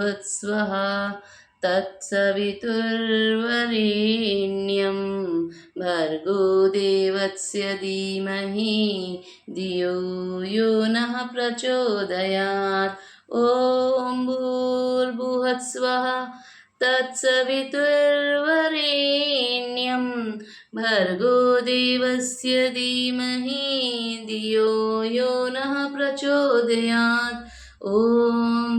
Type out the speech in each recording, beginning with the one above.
भूर्भुवत्स्वः तत्सवितुर्वरेण्यं। भर्गो देवस्य धीमहि, धियो यो नः प्रचोदयात्। ॐ भूर्भुवत्स्वः तत्सवितुर्वरेण्यं। भर्गो देवस्य धीमहि, धियो यो नः प्रचोदयात्। ॐ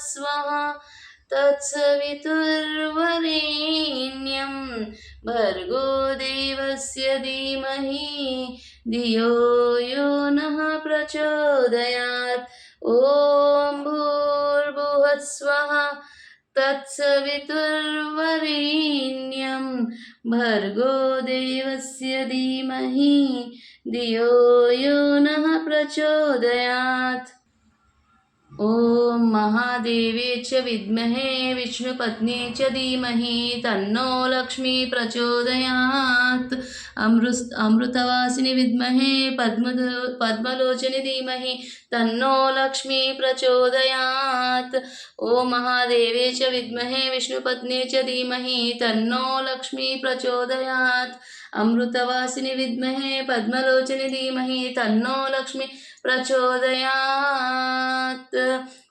भूर्भुवस्वः तत्सवितुर्वरेण्यं। भर्गो देवस्य धीमहि, धियो यो नः प्रचोदयात्। ॐ भूर्भुवस्वः तत्सवितुर्वरेण्यं। भर्गो देवस्य धीमहि, धियो यो नः प्रचोदयात्। ॐ महादेवे च विद्महे विष्णुपत्नी च धीमहि तन्नो लक्ष्मी प्रचोदयात्। अमृतवासिनि विद्महे पद्म पद्मलोचनि धीमहि तन्नो लक्ष्मी प्रचोदयात्। ॐ महादेवे च विद्महे, विष्णुपत्नी च धीमहि तन्नो लक्ष्मी प्रचोदयात्। अमृतवासिनि विद्महे पद्मलोचने धीमहि तन्नो लक्ष्मी प्रचोदयात्।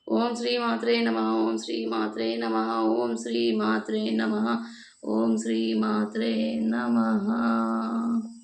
ओम श्री मात्रे नमः ओम श्री मात्रे नमः ओम श्री मात्रे नमः ओम श्री मात्रे नमः।